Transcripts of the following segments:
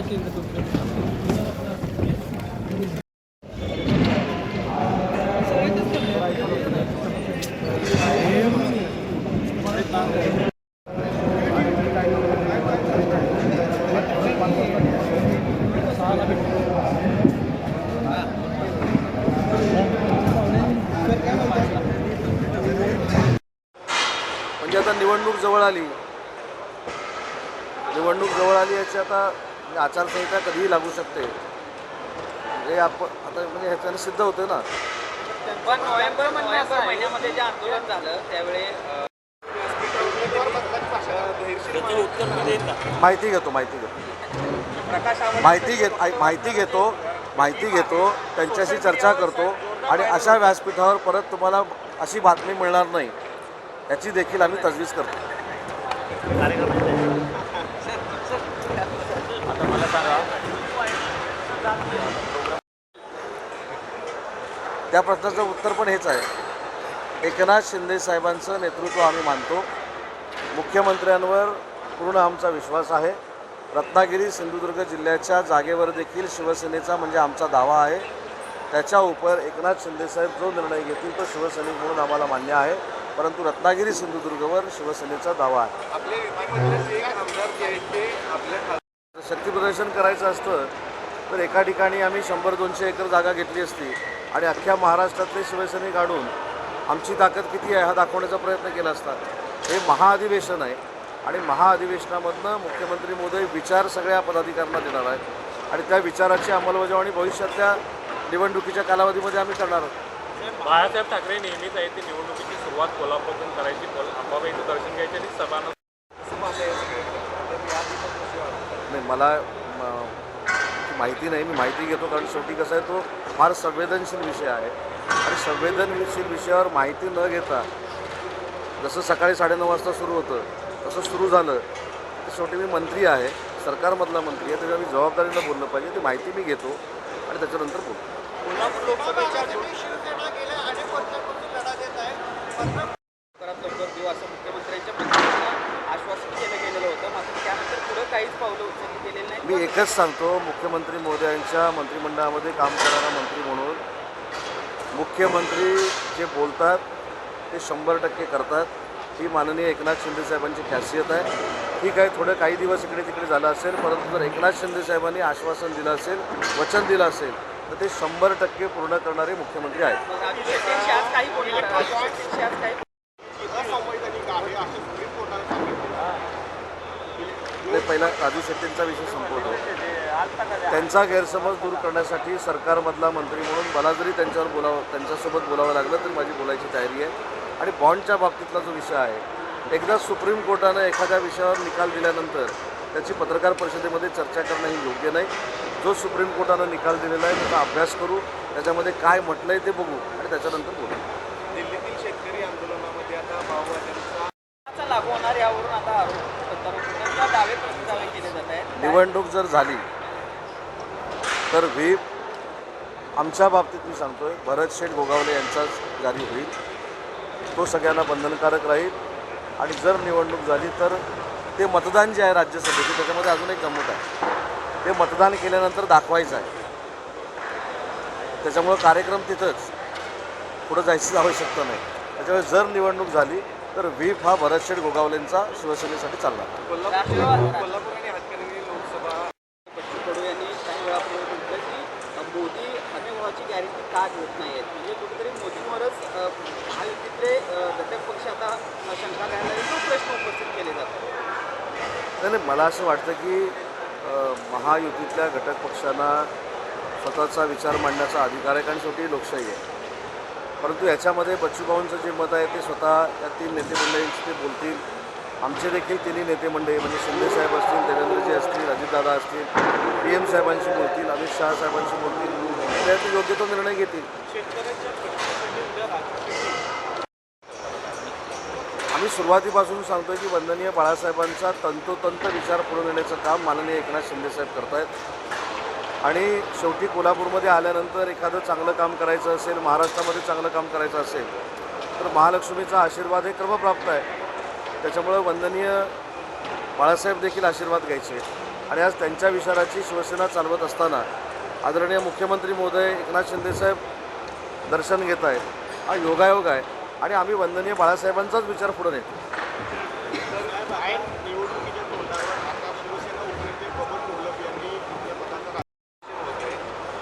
काय तुमचं म्हणजे आता निवडणूक जवळ आली. निवडणूक जवळ आली याची आता म्हणजे आचारसंहिता कधीही लागू शकते. हे आपण आता म्हणजे ह्याच्याने सिद्ध होतं ना. पण नोव्हेंबर महिन्यामध्ये जे आंदोलन झालं त्यावेळी माहिती घेतो माहिती घेतो. माहिती घेत माहिती घेतो माहिती घेतो त्यांच्याशी चर्चा करतो आणि अशा व्यासपीठावर परत तुम्हाला अशी बातमी मिळणार नाही. याची देखील आम्ही तजवीज करतो. त्या प्रश्नाचं उत्तर पण हेच आहे. एकनाथ शिंदे साहेबांचं नेतृत्व आम्ही मानतो. मुख्यमंत्र्यांवर पूर्ण आमचा विश्वास आहे. रत्नागिरी सिंधुदुर्ग जिल्ह्याच्या जागेवर देखील शिवसेनेचा म्हणजे आमचा दावा आहे. त्याच्या उपर एकनाथ शिंदेसाहेब जो निर्णय घेतील तो शिवसैनिक म्हणून आम्हाला मान्य आहे. परंतु रत्नागिरी सिंधुदुर्गवर शिवसेनेचा दावा आहे. जर शक्ती प्रदर्शन करायचं असतं तर एका ठिकाणी आम्ही शंभर दोनशे एकर जागा घेतली असती आणि अख्ख्या महाराष्ट्रातले शिवसैनिक काढून आमची ताकद किती आहे हा दाखवण्याचा प्रयत्न केला असता. हे महाअधिवेशन आहे आणि महाअधिवेशनामधनं मुख्यमंत्री मोदय विचार सगळ्या पदाधिकाऱ्यांना देणार आहेत. आणि त्या विचाराची अंमलबजावणी भविष्यातल्या निवडणुकीच्या कालावधीमध्ये आम्ही करणार आहोत. बाळासाहेब ठाकरे नेहमीच आहे ते निवडणुकीची सुरुवात कोल्हापूरतून करायची कोल अंबाबाईचं दर्शन घ्यायचे आणि सभा नाही मला माहिती नाही मी माहिती घेतो कारण शेवटी कसं आहे तो फार संवेदनशील विषय आहे. आणि संवेदनशील विषयावर माहिती न घेता जसं सकाळी साडेनऊ वाजता सुरू होतं तसं सुरू झालं तर शेवटी मी मंत्री आहे सरकारमधला मंत्री आहे त्याच्यावर मी जबाबदारीनं बोललं पाहिजे ती माहिती मी घेतो आणि त्याच्यानंतर बोलतो लवकरात लवकर देऊ असं मुख्यमंत्र्यांच्या पद्धतीनं आश्वासन केलं गेलेलं होतं मात्र त्यानंतर पुढं काहीच पावलं उचलली गेलेली नाही मी एकच सांगतो मुख्यमंत्री मोदयांच्या मंत्रिमंडळामध्ये काम करणारा मंत्री म्हणून. मुख्यमंत्री जे बोलतात ते शंभर टक्के करतात. ही माननीय एकनाथ शिंदे साहेबांची खासियत आहे. ठीक आहे थोडं काही दिवस इकडे तिकडे झालं असेल परंतु जर एकनाथ शिंदे साहेबांनी आश्वासन दिलं असेल वचन दिलं असेल तर ते शंभर टक्के पूर्ण करणारे मुख्यमंत्री आहेत मग राजू शेट्टींशी आज काही बोलणार राजू शेट्टींशी आज काही ते पहिला राजू शेट्टींचा विषय संपवतो. त्यांचा गैरसमज दूर करण्यासाठी सरकारमधला मंत्री म्हणून मला जरी त्यांच्यावर बोलावं त्यांच्यासोबत बोलावं लागलं तरी माझी बोलायची तयारी आहे. आणि बॉन्डच्या बाबतीतला जो विषय आहे एकदा सुप्रीम कोर्टानं एखाद्या विषयावर निकाल दिल्यानंतर त्याची पत्रकार परिषदेमध्ये चर्चा करणं ही योग्य नाही. जो सुप्रीम कोर्टानं निकाल दिलेला आहे त्याचा अभ्यास करू त्याच्यामध्ये काय म्हटलं आहे ते बघू आणि त्याच्यानंतर बोलू. चा लागू होणार यावरून आता आरोप सत्तारूढ दावे प्रतिदावे केले जात आहेत निवडणूक जर झाली तर व्हीप आमच्या बाबतीत मी सांगतोय भरत शेठ गोगावले यांचाच जारी होईल. तो सगळ्यांना बंधनकारक राहील. आणि जर निवडणूक झाली तर ते मतदान जे आहे राज्यसभेचे त्याच्यामध्ये अजून एक गमत आहे. ते मतदान केल्यानंतर दाखवायचं आहे. त्याच्यामुळं कार्यक्रम तिथंच. पुढं जायची आवश्यकता नाही. त्याच्यामुळे जर निवडणूक झाली तर व्हीप हा भरत शेठ गोगावलेंचा शिवसेनेसाठी चालला काही वेळापूर्वी म्हटलं की मोदी हमीभावाची गॅरंटी का घेत नाही आहेत म्हणजे कुठेतरी मोदींवरच महायुतीतले घटक पक्ष आता शंका घ्यायला तो प्रश्न उपस्थित केले जातात. नाही नाही मला असं वाटतं की महायुतीतल्या घटक पक्षांना स्वतःचा विचार मांडण्याचा अधिकार आहे कारण शेवटी लोकशाही आहे. परंतु याच्यामध्ये बच्चूभाऊंचं जे मत आहे ते स्वतः या तीन नेते मंडळींशी ते बोलतील. आमचे देखील तिन्ही नेते मंडळी म्हणजे शिंदेसाहेब असतील देवेंद्रजी असतील अजितदादा असतील पी एम साहेबांशी बोलतील अमित शहा साहेबांशी बोलतील ते योग्य तो निर्णय घेतील. आम्ही सुरुवातीपासून सांगतोय की वंदनीय बाळासाहेबांचा तंतोतंत विचार पुढे नेण्याचं काम माननीय एकनाथ शिंदेसाहेब करतायत. आणि शेवटी कोल्हापूरमध्ये आल्यानंतर एखादं चांगलं काम करायचं असेल महाराष्ट्रामध्ये चांगलं काम करायचं असेल तर महालक्ष्मीचा आशीर्वाद हे क्रमप्राप्त आहे. त्याच्यामुळं वंदनीय बाळासाहेब देखील आशीर्वाद घ्यायचे. आणि आज त्यांच्या विचाराची शिवसेना चालवत असताना आदरणीय मुख्यमंत्री महोदय एकनाथ शिंदेसाहेब दर्शन घेत आहेत. हा योगायोग आहे. आणि आम्ही वंदनीय बाळासाहेबांचाच विचार पुढे नेतो निवडणुकीच्या तोंडावर आता शिवसेना उपनेते बबन कोल्हप यांनी या पदाचा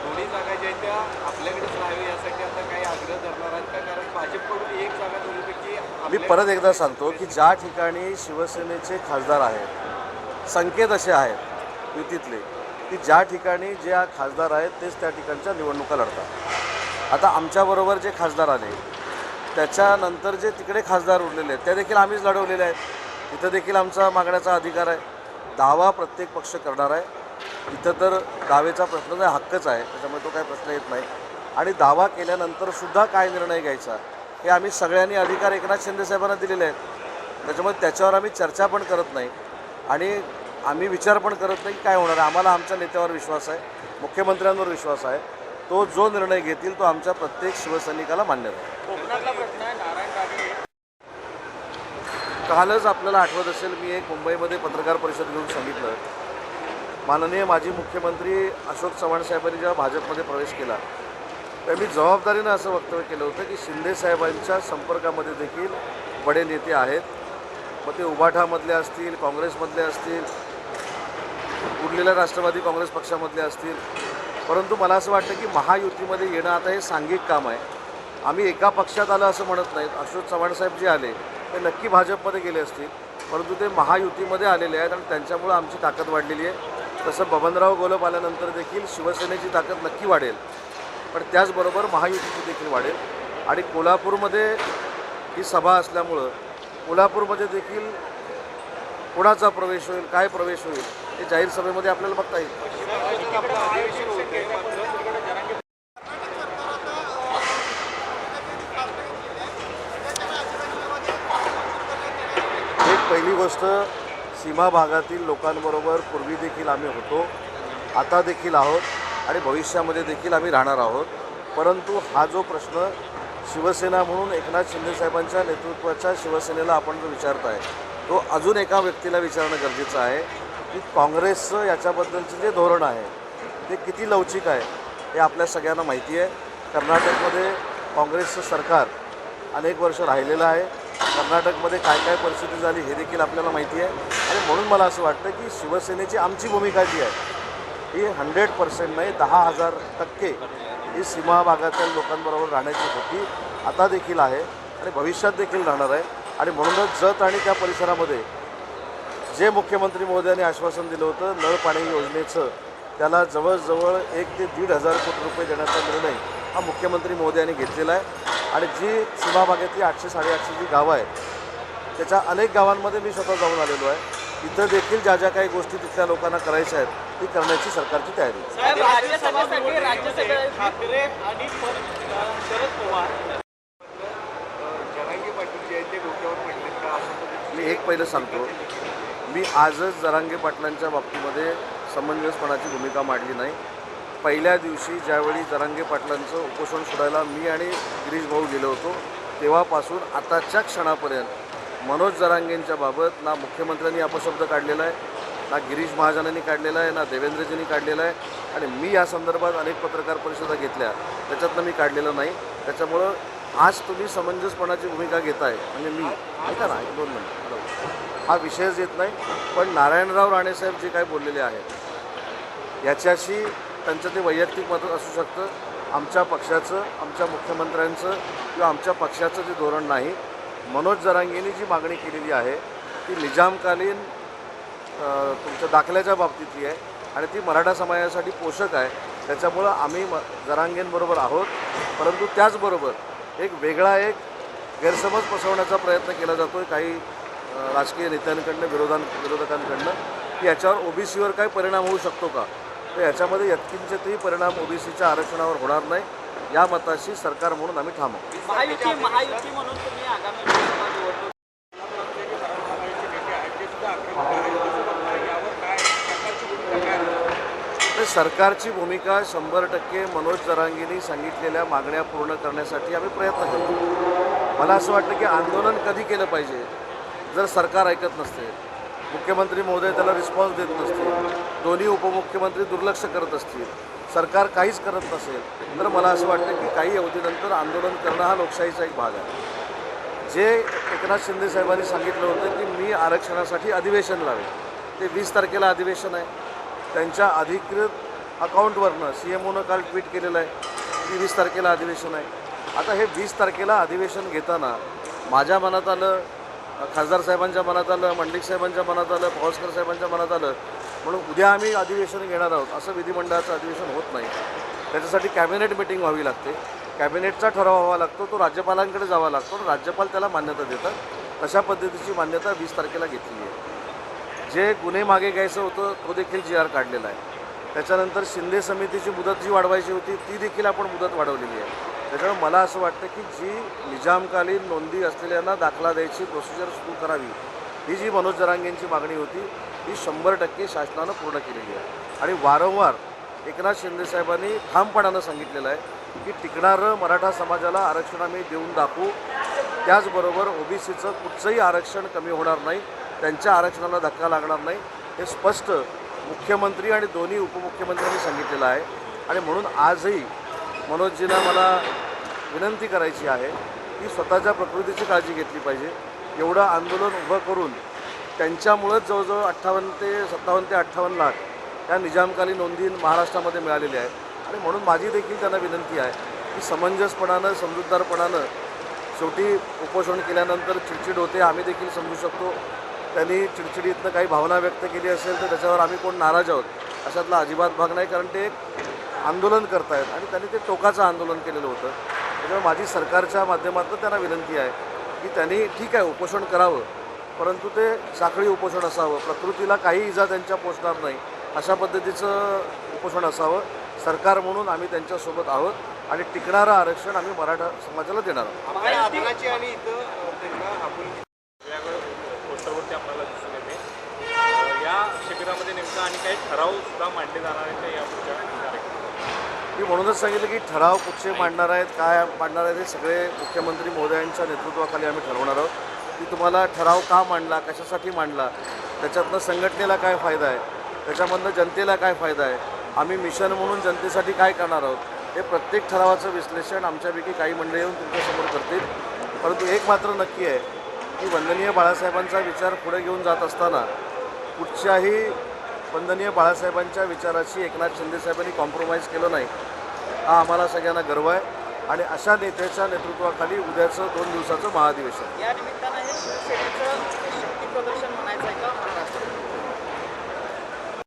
दोन्ही जागा ज्या आहेत त्या आपल्याकडेच राहावी यासाठी आता काही आग्रह धरणार आहेत का कारण भाजपकडून एक जागा दोन्हीपैकी मी आपल्या- परत एकदा सांगतो की ज्या ठिकाणी शिवसेनेचे खासदार आहेत संकेत असे आहेत युतीतले की ज्या ठिकाणी ज्या खासदार आहेत तेच त्या ठिकाणच्या निवडणुका लढतात. आता आमच्याबरोबर जे खासदार आले त्याच्यानंतर जे तिकडे खासदार उरलेले आहेत त्या देखील आम्हीच लढवलेले आहेत. तिथं देखील आमचा मागण्याचा अधिकार आहे. दावा प्रत्येक पक्ष करणार आहे. इथं तर दावेचा प्रश्न हक्कच आहे. त्याच्यामुळे तो काही प्रश्न येत नाही. आणि दावा केल्यानंतर सुद्धा काय निर्णय घ्यायचा? हे आम्ही सगळ्यांनी अधिकार एकनाथ शिंदे साहेबांना दिलेले आहेत. त्याच्यामुळे त्याच्यावर आम्ही चर्चा पण करत नाही. आणि आम्ही विचार पण करत नाही काय होणार आम्हाला आमच्या नेत्यावर विश्वास आहे. मुख्यमंत्र्यांवर विश्वास आहे. तो जो निर्णय घेतील तो आमच्या प्रत्येक शिवसैनिकाला मान्य राहील. कालच आपल्याला आठवत असेल मी एक मुंबईमध्ये पत्रकार परिषद घेऊन सांगितलं. माननीय माजी मुख्यमंत्री अशोक चव्हाण साहेबांनी जेव्हा भाजपमध्ये प्रवेश केला मी जबाबदारीनं असं वक्तव्य केलं होतं की शिंदे साहेबांच्या संपर्कामध्ये देखील बडे नेते आहेत. मग ते उबाठामधले असतील काँग्रेसमधले असतील उरलेल्या राष्ट्रवादी काँग्रेस पक्षामधले असतील. परंतु मला असं वाटतं की महायुतीमध्ये येणं आता हे सांघिक काम आहे. आम्ही एका पक्षात आलं असं म्हणत नाहीत. अशोक चव्हाणसाहेब जे आले ते नक्की भाजपमध्ये गेले असतील. परंतु ते महायुतीमध्ये आलेले आहेत आणि त्यांच्यामुळं आमची ताकद वाढलेली आहे. तसं बबनराव गोलप आल्यानंतर देखील शिवसेनेची ताकद नक्की वाढेल. पण त्याचबरोबर महायुतीची देखील वाढेल. आणि कोल्हापूरमध्ये ही सभा असल्यामुळं कोल्हापूरमध्ये देखील कोणाचा प्रवेश होईल काय प्रवेश होईल हे जाहीर सभेमध्ये आपल्याला बघता येईल. एक पहिली गोष्ट सीमा भागातील लोकांबरोबर पूर्वी देखील आम्ही होतो. आता देखील आहोत. आणि भविष्यामध्ये देखील आम्ही राहणार आहोत. परंतु हा जो प्रश्न शिवसेना म्हणून एकनाथ शिंदेसाहेबांच्या नेतृत्वाच्या शिवसेनेला आपण जो विचारताय तो अजून एका व्यक्तीला विचारणं गरजेचं आहे की काँग्रेसचं याच्याबद्दलचं जे धोरण आहे ते किती लवचिक आहे हे आपल्या सगळ्यांना माहिती आहे. कर्नाटकमध्ये काँग्रेसचं सरकार अनेक वर्ष राहिलेलं आहे. कर्नाटकमध्ये काय काय परिस्थिती झाली हे देखील आपल्याला माहिती आहे. आणि म्हणून मला असं वाटतं की शिवसेनेची आमची भूमिका जी आहे ही हंड्रेड पर्सेंट नाही दहा हजार टक्के ही सीमा भागातील लोकांबरोबर राहण्याची होती आता देखील आहे आणि भविष्यात देखील राहणार आहे. आणि म्हणूनच जत आणि त्या परिसरामध्ये जे मुख्यमंत्री महोदयांनी आश्वासन दिलं होतं नळ पाणी योजनेचं त्याला जवळजवळ एक ते दीड हजार कोटी रुपये देण्याचा निर्णय हा मुख्यमंत्री महोदयांनी घेतलेला आहे. आणि जी सीमाभागातली आठशे साडेआठशे जी गावं आहेत त्याच्या अनेक गावांमध्ये मी स्वतः जाऊन आलेलो आहे. इथं देखील ज्या ज्या काही गोष्टी तिथल्या लोकांना करायच्या आहेत ती करण्याची सरकारची तयारी. मी एक पहिलं सांगतो. मी आजच जरांगे पाटलांच्या बाबतीमध्ये समंजसपणाची भूमिका मांडली नाही. पहिल्या दिवशी ज्यावेळी जरांगे पाटलांचं उपोषण सोडायला मी आणि गिरीश भाऊ गेलो होतो तेव्हापासून आताच्या क्षणापर्यंत मनोज जरांगेंच्या बाबत ना मुख्यमंत्र्यांनी अपशब्द काढलेला आहे ना गिरीश महाजनांनी काढलेला आहे ना देवेंद्रजींनी काढलेला आहे. आणि मी या संदर्भात अनेक पत्रकार परिषदा घेतल्या. त्याच्यातनं मी काढलेलं नाही. त्याच्यामुळं आज तुम्ही समंजसपणाची भूमिका घेताय म्हणजे मी. ऐका ना दोन मिनिट. हा विषयच येत नाही पण नारायणराव राणेसाहेब जे काय बोललेले आहेत याच्याशी त्यांचं ते वैयक्तिक मत असू शकतं. आमच्या पक्षाचं आमच्या मुख्यमंत्र्यांचं किंवा आमच्या पक्षाचं जे धोरण नाही मनोज जरांगेंनी जी मागणी केलेली आहे ती निजामकालीन तुमच्या दाखल्याच्या बाबतीतली आहे आणि ती मराठा समाजासाठी पोषक आहे. त्याच्यामुळं आम्ही म जरांगेंबरोबर आहोत. परंतु त्याचबरोबर एक वेगळा एक गैरसमज पसरवण्याचा प्रयत्न केला जातो आहे काही राजकीय नेत्यांकडनं विरोधां विरोधकांकडनं की याच्यावर ओबीसीवर काय परिणाम होऊ शकतो का? तर याच्यामध्ये यत्किंचितही परिणाम ओबीसीच्या आरक्षणावर होणार नाही. या मताशी सरकार म्हणून आम्ही ठाम आहोत महायुती महायुती म्हणून तुम्ही आगामी लोकसभा निवडणूक समाजाचे नेते आहेत ते सुद्धा आक्रमक आहेत युतीसोबत यावर काय सरकारची भूमिका काय राहणार? तर सरकारची भूमिका शंभर टक्के मनोज जरांगेंनी सांगितलेल्या मागण्या पूर्ण करण्यासाठी आम्ही प्रयत्न करतो. मला असं वाटतं की आंदोलन कधी केलं पाहिजे जर सरकार ऐकत नसते मुख्यमंत्री महोदय त्याला रिस्पॉन्स देत नसतील दोन्ही उपमुख्यमंत्री दुर्लक्ष करत असतील सरकार काहीच करत नसेल तर मला असं वाटतं की काही अवधीनंतर आंदोलन करणं हा लोकशाहीचा एक भाग आहे. जे एकनाथ शिंदे साहेबांनी सांगितलं होतं की मी आरक्षणासाठी अधिवेशन लावेल ते वीस तारखेला अधिवेशन आहे. त्यांच्या अधिकृत अकाउंटवरनं सी एम ओनं काल ट्विट केलेलं आहे. की वीस तारखेला अधिवेशन आहे. आता हे वीस तारखेला अधिवेशन घेताना माझ्या मनात आलं खासदार साहेबांच्या मनात आलं मंडिक साहेबांच्या मनात आलं पवासकर साहेबांच्या मनात आलं म्हणून उद्या आम्ही अधिवेशन घेणार आहोत असं विधिमंडळाचं अधिवेशन होत नाही. त्याच्यासाठी कॅबिनेट मिटिंग व्हावी लागते. कॅबिनेटचा ठराव व्हावा लागतो तो राज्यपालांकडे जावा लागतो राज्यपाल त्याला मान्यता देतात. तशा पद्धतीची मान्यता वीस तारखेला घेतली आहे. जे गुन्हे मागे घ्यायचं होतं तो देखील जी आर काढलेला आहे. त्याच्यानंतर शिंदे समितीची मुदत जी वाढवायची होती ती देखील आपण मुदत वाढवलेली आहे. त्याच्यामुळे मला असं वाटतं की जी निजामकालीन नोंदी असलेल्यांना दाखला द्यायची प्रोसिजर सुरू करावी ही जी मनोज जरांगेंची मागणी होती ही शंभर टक्के शासनानं पूर्ण केलेली आहे. आणि वारंवार एकनाथ शिंदेसाहेबांनी ठामपणानं सांगितलेलं आहे की टिकणारं मराठा समाजाला आरक्षण आम्ही देऊन दाखवू. त्याचबरोबर ओबीसीचं कुठचंही आरक्षण कमी होणार नाही. त्यांच्या आरक्षणाला धक्का लागणार नाही हे स्पष्ट मुख्यमंत्री आणि दोन्ही उपमुख्यमंत्र्यांनी सांगितलेलं आहे. आणि म्हणून आजही मनोजजींना मला विनंती करायची आहे की स्वतःच्या प्रकृतीची काळजी घेतली पाहिजे. एवढं आंदोलन उभं करून त्यांच्यामुळंच जवळजवळ अठ्ठावन्न ते सत्तावन्न ते अठ्ठावन्न लाख या निजामकाली नोंदी महाराष्ट्रामध्ये मिळालेल्या आहेत. आणि म्हणून माझी देखील त्यांना विनंती आहे की समंजसपणानं समजूतदारपणानं शेवटी उपोषण केल्यानंतर चिडचिड होते आम्ही देखील समजू शकतो. त्यांनी चिडचिडीतनं काही भावना व्यक्त केली असेल तर त्याच्यावर आम्ही कोण नाराज आहोत? अशातला अजिबात भाग नाही कारण ते एक आंदोलन करतायत आणि त्यांनी ते टोकाचं आंदोलन केलेलं होतं. त्याच्यामुळे माझी सरकारच्या माध्यमातून त्यांना विनंती आहे की त्यांनी ठीक आहे उपोषण करावं परंतु ते साखळी उपोषण असावं प्रकृतीला काही इजा त्यांच्या पोचणार नाही अशा पद्धतीचं उपोषण असावं. सरकार म्हणून आम्ही त्यांच्यासोबत आहोत आणि टिकणारं आरक्षण आम्ही मराठा समाजाला देणार आहोत आपल्या आदराची आणि इथं अ, त्यांना आपण वेगवेगळ्या पोस्टरवरती आपल्याला दिसून येते. या शिबिरामध्ये नेमका आणि काही ठराव सुद्धा मांडले जाणार आहेत या मी म्हणूनच सांगितलं की ठराव कुठचे मांडणार आहेत काय मांडणार आहेत हे सगळे मुख्यमंत्री महोदयांच्या नेतृत्वाखाली आम्ही ठरवणार आहोत. की तुम्हाला ठराव का मांडला कशासाठी मांडला त्याच्यातनं संघटनेला काय फायदा आहे त्याच्यामधनं जनतेला काय फायदा आहे आम्ही मिशन म्हणून जनतेसाठी काय करणार आहोत हे प्रत्येक ठरावाचं विश्लेषण आमच्यापैकी काही मंडळी येऊन तुमच्यासमोर करतील. परंतु एक मात्र नक्की आहे की वंदनीय बाळासाहेबांचा विचार पुढे घेऊन जात असताना कुठच्याही वंदनीय बाळासाहेबांच्या विचाराशी एकनाथ शिंदेसाहेबांनी कॉम्प्रोमाइज केलं नाही. हा आम्हाला सगळ्यांना गर्व आहे आणि अशा नेत्याच्या नेतृत्वाखाली उद्याचं दोन दिवसाचं महाधिवेशन. या निमित्तानं हे शिवसेनेचं शक्ती प्रदर्शन म्हणायचं आहे का?